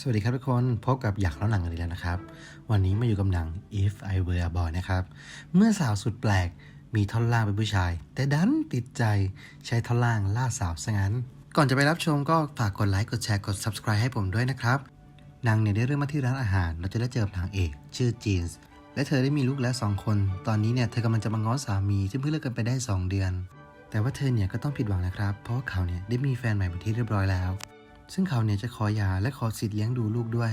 สวัสดีครับทุกคน พบกับอยากเล่าหนังกันอีกแล้วนะครับ วันนี้มาอยู่กับหนัง If I Were a Boy นะครับ เมื่อสาวสุดแปลกมีท่อนล่างเป็นผู้ชาย แต่ดันติดใจใช้ท่อนล่างล่าสาวซะงั้น ก่อนจะไปรับชมก็ฝากกดไลค์กดแชร์กด subscribe ให้ผมด้วยนะครับนางเนี่ยได้เริ่มมาที่ร้านอาหาร เราจะได้เจอกับนางเอก ชื่อจีนส์และเธอได้มีลูกแล้วสองคน ตอนนี้เนี่ยเธอกำลังจะมาง้อสามีซึ่เพิ่งเลิกกันไปได้สองเดือน แต่ว่าเธอเนี่ยก็ต้องผิดหวังนะครับ เพราะเขาเนี่ยได้มีแฟนใหม่เป็นที่เรียบร้อยแล้ว ซึ่งเขาเนี่ยจะขอหย่าและขอสิทธิ์เลี้ยงดูลูกด้วย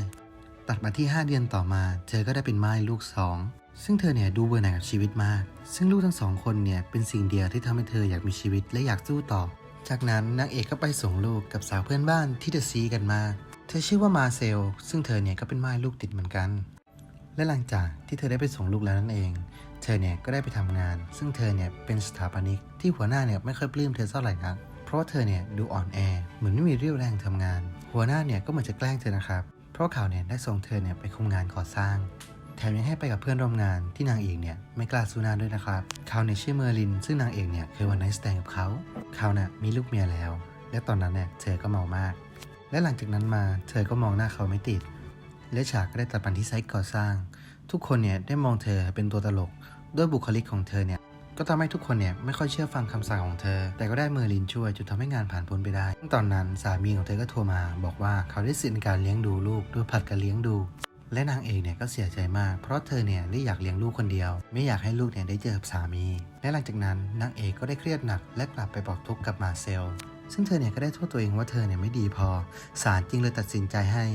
ตัดมาที่ 5 เดือนต่อมา เธอก็ได้เป็นม่ายลูกสองซึ่งเธอเนี่ยดูเบื่อหน่ายกับชีวิตมาก ซึ่งลูกทั้งสองคนเนี่ยเป็นสิ่งเดียวที่ทำให้เธออยากมีชีวิตและอยากสู้ต่อ จากนั้นนางเอกก็ไปส่งลูกกับสาวเพื่อนบ้านที่เดอะซีกันมา เธอชื่อว่ามาเซล ซึ่งเธอเนี่ยก็เป็นม่ายลูกติดเหมือนกัน และหลังจากที่เธอได้ไปส่งลูกแล้วนั่นเอง เธอเนี่ยก็ได้ไปทำงาน ซึ่งเธอเนี่ยเป็นสถาปนิกที่หัวหน้าเนี่ยไม่ค่อยปลื้มเธอเท่าไหร่นัก ราะาเธอเนี่ยดูอ่อนแอเหมือนไม่มีเรี่ยวแรงทำงาน หัวหน้าเนี่ยก็เหมือนจะแกล้งเธอนะครับ เพราะเขาเนี่ยได้ส่งเธอเนี่ยไปคุมงานก่อสร้าง แถมยังให้ไปกับเพื่อนร่วมงานที่นางเอกเนี่ยไม่กล้าสู้หน้าด้วยนะครับ เขาเนี่ยชื่อเมอร์ลิน ซึ่งนางเอกเนี่ยเคยวันไนท์สแตนกับเขาเขาน่ะมีลูกเมียแล้ว และตอนนั้นเนี่ยเธอก็เมามาก และหลังจากนั้นมาเธอก็มองหน้าเขาไม่ติด และฉากก็ได้ตัดปันที่ไซต์ก่อสร้าง ทุกคนเนี่ยได้มองเธอเป็นตัวตลกด้วยบุคลิกของเธอเนี่ย ก็ทำให้ทุกคนเนี่ยไม่ค่อยเชื่อฟังคำสั่งของเธอ แต่ก็ได้เมอร์ลินช่วยจนทำให้งานผ่านพ้นไปได้ซึ่งตอนนั้นสามีของเธอก็โทรมา บอกว่าเขาได้สิทธิ์ในการเลี้ยงดูลูกโดยผัดกันเลี้ยงดู และนางเอกเนี่ยก็เสียใจมาก เพราะเธอเนี่ยได้อยากเลี้ยงลูกคนเดียว ไม่อยากให้ลูกเนี่ยได้เจอกับสามี และหลังจากนั้นนางเอกก็ได้เครียดหนัก และกลับไปบอกทุกข์กับมาเซลซึ่งเธอเนี่ยก็ได้โทษตัวเองว่าเธอเนี่ยไม่ดีพอศาลจึงเลยตัดสินใจให้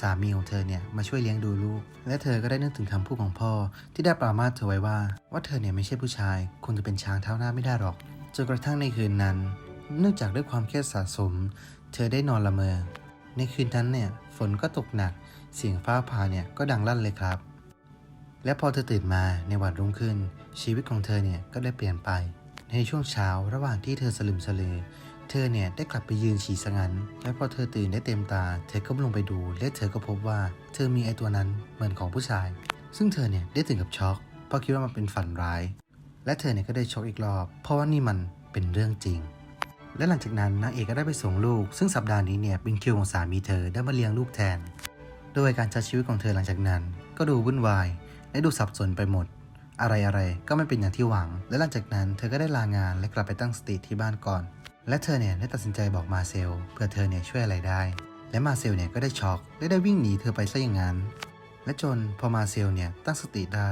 สามีของเธอเนี่ยมาช่วยเลี้ยงดูลูก และเธอก็ได้นึกถึงคำพูดของพ่อ ที่ได้ปรามาสเธอไว้ว่า ว่าเธอเนี่ยไม่ใช่ผู้ชายคงจะเป็นช้างเท้าหน้าไม่ได้หรอกจนกระทั่งในคืนนั้น เนื่องจากด้วยความเครียดสะสม เธอได้นอนละเมอ ในคืนนั้นเนี่ยฝนก็ตกหนัก เสียงฟ้าผ่าเนี่ยก็ดังลั่นเลยครับ และพอเธอตื่นมาในวันรุ่งขึ้น ชีวิตของเธอเนี่ยก็ได้เปลี่ยนไป ในช่วงเช้าระหว่างที่เธอสลึมสลือ เธอเนี่ยได้กลับไปยืนฉี่สงัน และพอเธอตื่นได้เต็มตา เธอก็ลงไปดู และเธอก็พบว่าเธอมีไอตัวนั้นเหมือนของผู้ชาย ซึ่งเธอเนี่ยได้ถึงกับช็อกเพราะคิดว่ามันเป็นฝันร้าย และเธอเนี่ยก็ได้ช็อกอีกรอบ เพราะว่านี่มันเป็นเรื่องจริง และหลังจากนั้นนางเอกก็ได้ไปส่งลูก ซึ่งสัปดาห์นี้เนี่ยเป็นคิวของสามีเธอได้มาเลี้ยงลูกแทน โดยการใช้ชีวิตของเธอหลังจากนั้น ก็ดูวุ่นวายและดูสับสนไปหมดอะไรอะไรๆก็ไม่เป็นอย่างที่หวัง และหลังจากนั้นเธอก็ได้ลางานและกลับไปตั้งสติที่บ้านก่อน และเธอเนี่ยได้ตัดสินใจบอกมาเซลเพื่อเธอเนี่ยช่วยอะไรได้ และมาเซลเนี่ยก็ได้ช็อกและได้วิ่งหนีเธอไปซะอย่างนั้น และจนพอมาเซลเนี่ยตั้งสติได้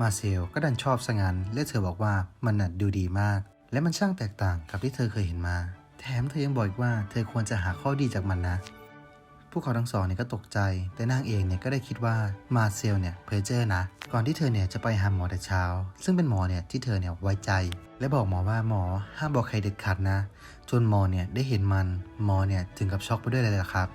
มาเซลก็ดันชอบซะงั้นและเธอบอกว่ามันน่ะดูดีมาก และมันช่างแตกต่างกับที่เธอเคยเห็นมา แถมเธอยังบอกอีกว่าเธอควรจะหาข้อดีจากมันนะ พวกเขาทั้งสองเนี่ยก็ตกใจ แต่นางเองเนี่ยก็ได้คิดว่ามาเซลเนี่ยเพอเจอร์นะ ก่อนที่เธอเนี่ยจะไปหาหมอแต่เช้า ซึ่งเป็นหมอเนี่ยที่เธอเนี่ยไว้ใจ และบอกหมอว่าหมอห้ามบอกใครเด็ดขาดนะ จนหมอเนี่ยได้เห็นมัน หมอเนี่ยถึงกับช็อกไปด้วยเลยละครับ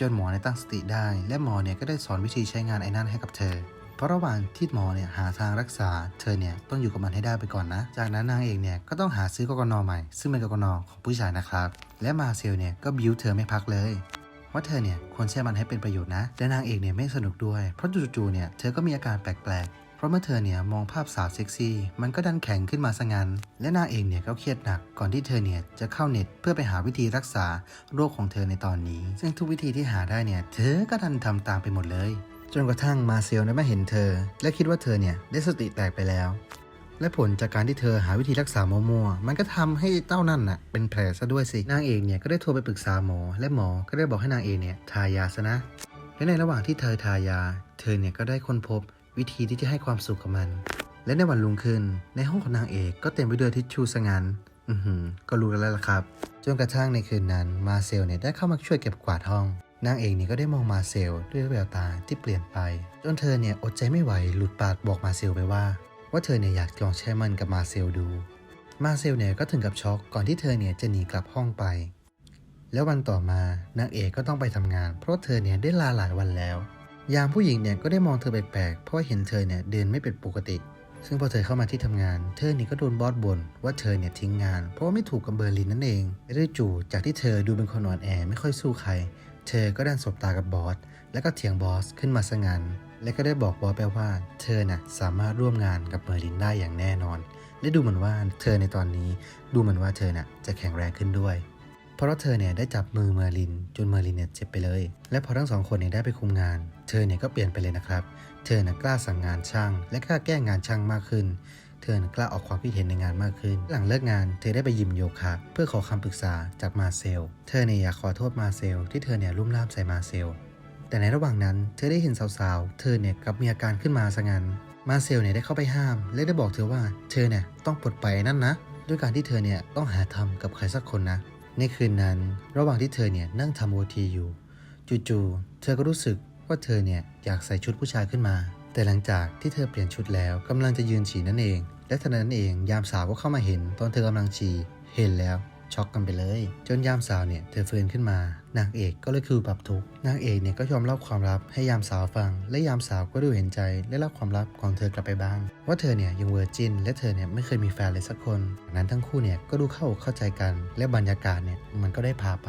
จนหมอเนี่ยตั้งสติได้ และหมอเนี่ยก็ได้สอนวิธีใช้งานไอ้นั่นให้กับเธอ เพราะระหว่างที่หมอเนี่ยหาทางรักษา เธอเนี่ยต้องอยู่กับมันให้ได้ไปก่อนนะ จากนั้นนางเอกเนี่ยก็ต้องหาซื้อกกนใหม่ ซึ่งเป็นกกนของผู้ชายนะครับ และมาเซลเนี่ยก็บิวเธอไม่พักเลย ว่าเธอเนี่ยควรใช้มันให้เป็นประโยชน์นะ และนางเอกเนี่ยไม่สนุกด้วย เพราะจู่ๆเนี่ยเธอก็มีอาการแปลกๆ เพราะเมื่อเธอเนี่ยมองภาพสาวเซ็กซี่ มันก็ดันแข็งขึ้นมาซะงั้น และนางเอกเนี่ยก็เครียดหนัก ก่อนที่เธอเนี่ยจะเข้าเน็ตเพื่อไปหาวิธีรักษาโรคของเธอในตอนนี้ ซึ่งทุกวิธีที่หาได้เนี่ยเธอก็ดันทำตามไปหมดเลย จนกระทั่งมาเซลได้มาเห็นเธอ และคิดว่าเธอเนี่ยได้สติแตกไปแล้ว และผลจากการที่เธอหาวิธีรักษามัวๆมันก็ทำให้เต้านั่นน่ะเป็นแผลซะด้วยสินางเอกเนี่ยก็ได้โทรไปปรึกษาหมอ และหมอก็ได้บอกให้นางเอกเนี่ยทายาซะนะและในระหว่างที่เธอทายา เธอเนี่ยก็ได้ค้นพบวิธีที่จะให้ความสุขกับมัน และในวันรุ่งขึ้น ในห้องของนางเอกก็เต็มไปด้วยทิชชู่สงันอือหือก็รู้กันแล้วล่ะครับ จนกระทั่งในคืนนั้นมาเซลเนี่ยได้เข้ามาช่วยเก็บกวาดห้อง นางเอกเนี่ยก็ได้มองมาเซลด้วยแววตาที่เปลี่ยนไป จนเธอเนี่ยอดใจไม่ไหวหลุดปากบอกมาเซลไปว่า ว่าเธอเนี่ยอยากลองใช้มันกับมาเซลดู มาเซลเนี่ยก็ถึงกับช็อกก่อนที่เธอเนี่ยจะหนีกลับห้องไป แล้ววันต่อมานางเอกก็ต้องไปทำงาน เพราะเธอเนี่ยได้ลาหลายวันแล้ว ยามผู้หญิงเนี่ยก็ได้มองเธอแปลกๆเพราะว่าเห็นเธอเนี่ยเดินไม่เป็นปกติ ซึ่งพอเธอเข้ามาที่ทำงาน เธอเนี่ก็โดนบอสบ่นว่าเธอเนี่ยทิ้งงาน เพราะว่าไม่ถูกกับเบอร์ลินนั่นเองและด้วยจู่จากที่เธอดูเป็นคนอ่อนแอไม่ค่อยสู้ใคร เธอก็ดันสบตากับบอสแล้วก็เถียงบอสขึ้นมาซะงั้น และก็ได้บอกบอสไปว่า เธอน่ะสามารถร่วมงานกับเบอร์ลินได้อย่างแน่นอน และดูเหมือนว่าเธอในตอนนี้ดูเหมือนว่าเธอน่ะจะแข็งแรงขึ้นด้วย เพราะเธอเนี่ยได้จับมือเมอร์ลิน จนเมอร์ลินเนี่ยเจ็บไปเลย และพอทั้งสองคนเนี่ยได้ไปคุมงาน เธอเนี่ยก็เปลี่ยนไปเลยนะครับ เธอน่ะกล้าสั่งงานช่าง และกล้าแก้งานช่างมากขึ้นเธอน่ะกล้าออกความคิดเห็นในงานมากขึ้น หลังเลิกงานเธอได้ไปยิมโยคะเพื่อขอคำปรึกษาจากมาเซล เธอเนี่ยอยากขอโทษมาเซล ที่เธอเนี่ยลุ่มล่ามใส่มาเซล แต่ในระหว่างนั้นเธอได้เห็นสาวๆ เธอเนี่ยกับมีอาการขึ้นมาซะงั้น มาเซลเนี่ยได้เข้าไปห้าม และได้บอกเธอว่าเธอเนี่ยต้องปลดปล่อยไอ้นั่นนะ ด้วยการที่เธอเนี่ยต้องหาทำกับใครสักคนนะ ในคืนนั้น ระหว่างที่เธอเนี่ยนั่งทำโอทีอยู่ จู่ๆ เธอก็รู้สึกว่าเธอเนี่ยอยากใส่ชุดผู้ชายขึ้นมา แต่หลังจากที่เธอเปลี่ยนชุดแล้วกำลังจะยืนฉี่นั่นเอง และทันนั้นเองยามสาวก็เข้ามาเห็นตอนเธอกำลังฉี่ เห็นแล้ว ช็อกกันไปเลย จนยามสาวเนี่ยเธอฟื้นขึ้นมานางเอกก็เลยคือปรับทุกนางเอกเนี่ยก็ยอมเล่าความลับให้ยามสาวฟัง และยามสาวก็ดูเห็นใจและเล่าความลับของเธอกลับไปบ้าง ว่าเธอเนี่ยยังเวอร์จินและเธอเนี่ยไม่เคยมีแฟนเลยสักคนจากนั้นทั้งคู่เนี่ยก็ดูเข้าอกเข้าใจกัน และบรรยากาศเนี่ยมันก็ได้พาไป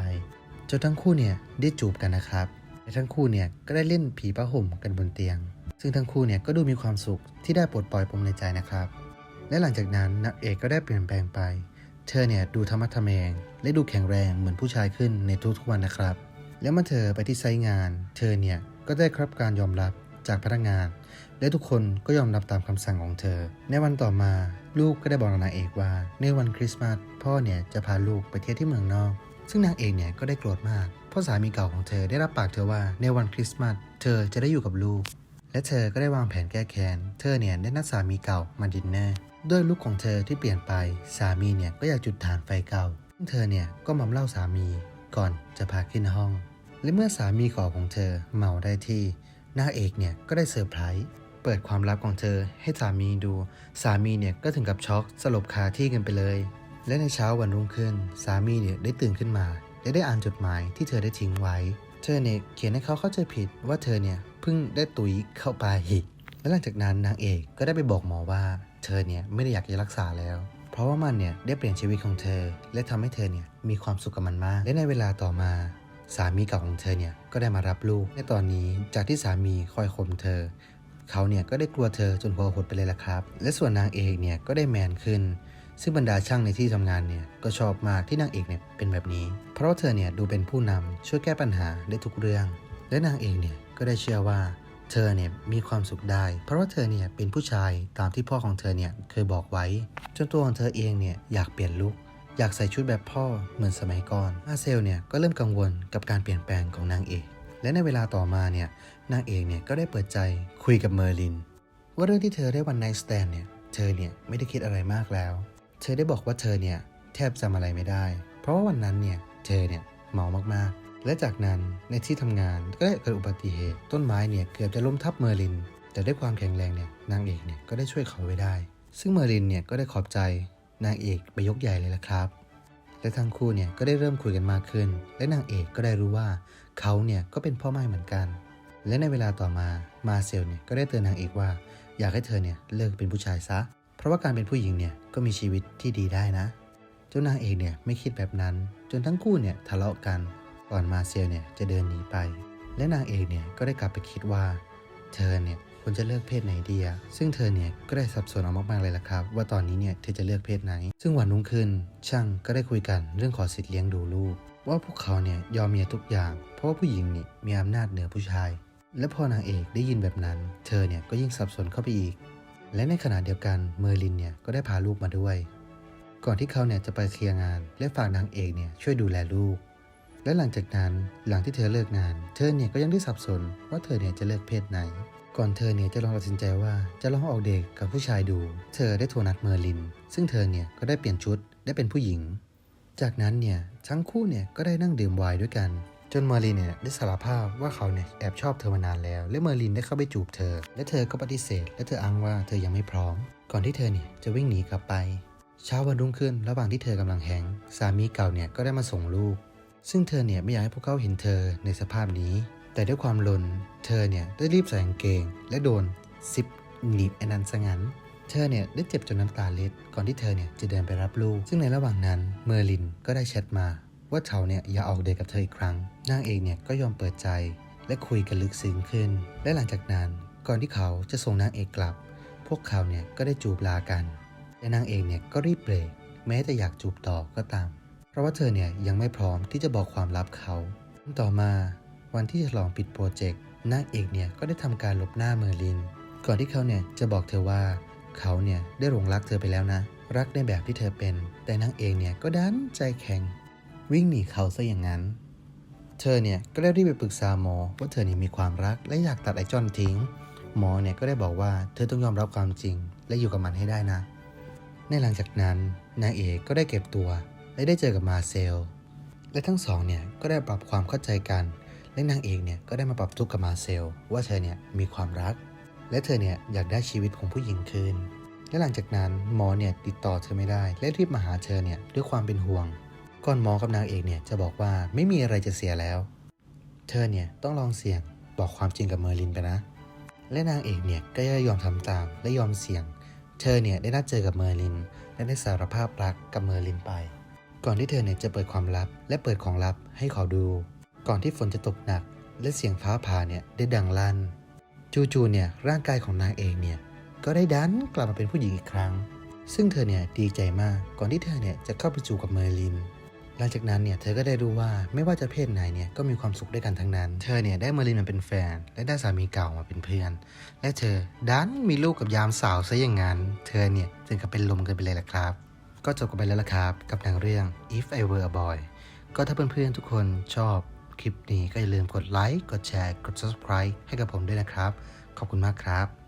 จนทั้งคู่เนี่ยได้จูบกันนะครับและทั้งคู่เนี่ยก็ได้เล่นผีผ้าห่มกันบนเตียง ซึ่งทั้งคู่เนี่ยก็ดูมีความสุขที่ได้ปลดปล่อยปมในใจนะครับ และหลังจากนั้นนางเอกก็ได้เปลี่ยนแปลงไป เธอเนี่ยดูธรรมะทะแมง และดูแข็งแรงเหมือนผู้ชายขึ้นในทุกๆวันนะครับ แล้วเมื่อเธอไปที่ไซต์งาน เธอเนี่ยก็ได้รับการยอมรับจากพนักงาน และทุกคนก็ยอมรับตามคำสั่งของเธอ ในวันต่อมาลูกก็ได้บอกนางเอกว่า ในวันคริสต์มาสพ่อเนี่ยจะพาลูกไปเที่ยวที่เมืองนอก ซึ่งนางเอกเนี่ยก็ได้โกรธมาก เพราะสามีเก่าของเธอได้รับปากเธอว่าในวันคริสต์มาสเธอจะได้อยู่กับลูก และเธอก็ได้วางแผนแก้แค้น เธอเนี่ยได้นัดสามีเก่ามาดินเนอร์ ด้วยลุคของเธอที่เปลี่ยนไปสามีเนี่ยก็อยากจุดฐานไฟเก่าซึ่งเธอเนี่ยก็มาเล่าสามีก่อนจะพาขึ้นห้อง และเมื่อสามีเก่าของเธอเมาได้ที่นางเอกเนี่ยก็ได้เซอร์ไพรส์เปิดความลับของเธอให้สามีดู สามีเนี่ยก็ถึงกับช็อกสลบคาที่กันไปเลย และในเช้าวันรุ่งขึ้น สามีเนี่ยได้ตื่นขึ้นมาและได้อ่านจดหมายที่เธอได้ทิ้งไว้ เธอเนี่ยเขียนให้เขาเข้าใจผิดว่าเธอเนี่ยเพิ่งได้ตุยเข้าไปและหลังจากนั้นนางเอกก็ได้ไปบอกหมอว่า เธอเนี่ยไม่ได้อยากจะรักษาแล้ว เพราะว่ามันเนี่ยได้เปลี่ยนชีวิตของเธอ และทำให้เธอเนี่ยมีความสุขกับมันมาก และในเวลาต่อมา สามีเก่าของเธอเนี่ยก็ได้มารับลูกและตอนนี้จากที่สามีคอยข่มเธอ เขาเนี่ยก็ได้กลัวเธอจนหัวหดไปเลยละครับ และส่วนนางเอกเนี่ยก็ได้แมนขึ้นซึ่งบรรดาช่างในที่ทำงานเนี่ยก็ชอบมากที่นางเอกเนี่ยเป็นแบบนี้ เพราะว่าเธอเนี่ยดูเป็นผู้นำช่วยแก้ปัญหาได้ทุกเรื่อง และนางเอกเนี่ยก็ได้เชื่อว่า เธอเนี่ยมีความสุขได้ เพราะว่าเธอเนี่ยเป็นผู้ชายตามที่พ่อของเธอเนี่ยเคยบอกไว้ จนตัวของเธอเองเนี่ยอยากเปลี่ยนลุคอยากใส่ชุดแบบพ่อเหมือนสมัยก่อนอาเซลเนี่ยก็เริ่มกังวลกับการเปลี่ยนแปลงของนางเอก และในเวลาต่อมาเนี่ยนางเอกเนี่ยก็ได้เปิดใจคุยกับเมอร์ลิน ว่าเรื่องที่เธอได้วันไนสแตนเนี่ยเธอเนี่ยไม่ได้คิดอะไรมากแล้ว เธอได้บอกว่าเธอเนี่ยแทบจำอะไรไม่ได้ เพราะว่าวันนั้นเนี่ยเธอเนี่ยเมามากๆ และจากนั้นในที่ทำงานก็ได้เกิดอุบัติเหตุ ต้นไม้เนี่ยเกือบจะล้มทับเมอร์ลิน แต่ด้วยความแข็งแรงเนี่ยนางเอกเนี่ยก็ได้ช่วยเขาไว้ได้ ซึ่งเมอร์ลินเนี่ยก็ได้ขอบใจนางเอกไปยกใหญ่เลยละครับ และทั้งคู่เนี่ยก็ได้เริ่มคุยกันมากขึ้น และนางเอกก็ได้รู้ว่าเขาเนี่ยก็เป็นพ่อไม้เหมือนกัน และในเวลาต่อมามาเซลเนี่ยก็ได้เตือนนางเอกว่า อยากให้เธอเนี่ยเลิกเป็นผู้ชายซะ เพราะว่าการเป็นผู้หญิงเนี่ยก็มีชีวิตที่ดีได้นะ เจ้านางเอกเนี่ยไม่คิดแบบนั้น จนทั้งคู่เนี่ยทะเลาะกัน ก่อนมาเซลเนี่ยจะเดินหนีไป และนางเอกเนี่ยก็ได้กลับไปคิดว่า เธอเนี่ยควรจะเลือกเพศไหนดีอะซึ่งเธอเนี่ยก็ได้สับสนเอามากๆเลยละครับ ว่าตอนนี้เนี่ยเธอจะเลือกเพศไหน ซึ่งวันรุ่งขึ้นช่างก็ได้คุยกันเรื่องขอสิทธิ์เลี้ยงดูลูก ว่าพวกเขาเนี่ยยอมเมียทุกอย่าง เพราะว่าผู้หญิงนี่มีอำนาจเหนือผู้ชาย และพอนางเอกได้ยินแบบนั้น เธอเนี่ยก็ยิ่งสับสนเข้าไปอีก และในขณะเดียวกันเมอร์ลินเนี่ยก็ได้พาลูกมาด้วย ก่อนที่เขาเนี่ยจะไปเคลียร์งาน และฝากนางเอกเนี่ยช่วยดูแลลูก และหลังจากนั้นหลังที่เธอเลิกงาน เธอเนี่ยก็ยังได้สับสนว่าเธอเนี่ยจะเลือกเพศไหน ก่อนเธอเนี่ยจะลองตัดสินใจว่าจะลองออกเดทกับผู้ชายดู เธอได้โทรนัดเมอร์ลิน ซึ่งเธอเนี่ยก็ได้เปลี่ยนชุดได้เป็นผู้หญิง จากนั้นเนี่ยทั้งคู่เนี่ยก็ได้นั่งดื่มไวน์ด้วยกัน จนเมอร์ลินเนี่ยได้สารภาพว่าเขาเนี่ยแอบชอบเธอมานานแล้ว และเมอร์ลินได้เข้าไปจูบเธอ และเธอก็ปฏิเสธ และเธออ้างว่าเธอยังไม่พร้อม ก่อนที่เธอเนี่ยจะวิ่งหนีกลับไป เช้าวันรุ่งขึ้นระหว่างที่เธอกำลังแฮงสามีเก่าเนี่ยก็ได้มาส่งลูก ซึ่งเธอเนี่ยไม่อยากให้พวกเขาเห็นเธอในสภาพนี้ แต่ด้วยความลน เธอเนี่ยได้รีบใส่กางเกง และโดนซิปหนีบไอ้นั้นซะงั้น เธอเนี่ยได้เจ็บจนน้ำตาเล็ดก่อนที่เธอเนี่ยจะเดินไปรับลูก ซึ่งในระหว่างนั้นเมอร์ลินก็ได้แชทมา ว่าเขาเนี่ยอย่าออกเดทกับเธออีกครั้ง นางเอกเนี่ยก็ยอมเปิดใจ และคุยกันลึกซึ้งขึ้น และหลังจากนั้นก่อนที่เขาจะส่งนางเอกกลับ พวกเขาเนี่ยก็ได้จูบลากันและนางเอกเนี่ยก็รีบเบรกแม้จะอยากจูบต่อก็ตาม ราะราะว่าเธอเนี่ยยังไม่พร้อมที่จะบอกความลับเขาต่อมาวันที่ฉลองปิดโปรเจกต์นางเอกเนี่ยก็ได้ทำการลบหน้าเมอร์ลิน ก่อนที่เขาเนี่ยจะบอกเธอว่าเขาเนี่ยได้หลงรักเธอไปแล้วนะ รักในแบบที่เธอเป็น แต่นางเอกเนี่ยก็ดันใจแข็ง วิ่งหนีเขาซะอย่างนั้น เธอเนี่ยก็ได้รีบไปปรึกษาหมอว่าเธอเนี่ยมีความรักและอยากตัดไอ้จอนทิ้ง หมอเนี่ยก็ได้บอกว่าเธอต้องยอมรับความจริง และอยู่กับมันให้ได้นะ ในหลังจากนั้นนางเอกก็ได้เก็บตัว และได้เจอกับมาเซล และทั้งสองเนี่ยก็ได้ปรับความเข้าใจกัน และนางเอกเนี่ยก็ได้มาปรับทุกข์กับมาเซล ว่าเธอเนี่ยมีความรัก และเธอเนี่ยอยากได้ชีวิตของผู้หญิงคืน และหลังจากนั้นหมอเนี่ยติดต่อเธอไม่ได้ และรีบมาหาเธอเนี่ยด้วยความเป็นห่วง ก่อนหมอกับนางเอกเนี่ยจะบอกว่าไม่มีอะไรจะเสียแล้ว เธอเนี่ยต้องลองเสี่ยงบอกความจริงกับเมอร์ลินไปนะ และนางเอกเนี่ยก็ได้ยอมทำตามและยอมเสี่ยง เธอเนี่ยได้นัดเจอกับเมอร์ลิน และได้สารภาพรักกับเมอร์ลินไป ก่อนที่เธอเนี่ยจะเปิดความลับและเปิดของลับให้เขาดู ก่อนที่ฝนจะตกหนัก และเสียงฟ้าผ่าเนี่ยได้ดังลั่น จู่ๆเนี่ยร่างกายของนางเอกเนี่ยก็ได้ดันกลับมาเป็นผู้หญิงอีกครั้ง ซึ่งเธอเนี่ยดีใจมากก่อนที่เธอเนี่ยจะเข้าไปจูบกับเมอร์ลิน หลังจากนั้นเนี่ยเธอก็ได้รู้ว่าไม่ว่าจะเพศไหนเนี่ยก็มีความสุขด้วยกันทั้งนั้น เธอเนี่ยได้เมอร์ลินมาเป็นแฟน และได้สามีเก่ามาเป็นเพื่อน และเธอดันมีลูกกับยามสาวซะอย่างนั้น เธอเนี่ยถึงกับเป็นลมกันไปเลยล่ะครับ ก็จบกันไปแล้วละครับ กับหนังเรื่อง If I Were a Boy ก็ถ้าเพื่อนๆทุกคนชอบคลิปนี้ก็อย่าลืมกดไลค์ กดแชร์ กด subscribe ให้กับผมด้วยนะครับ ขอบคุณมากครับ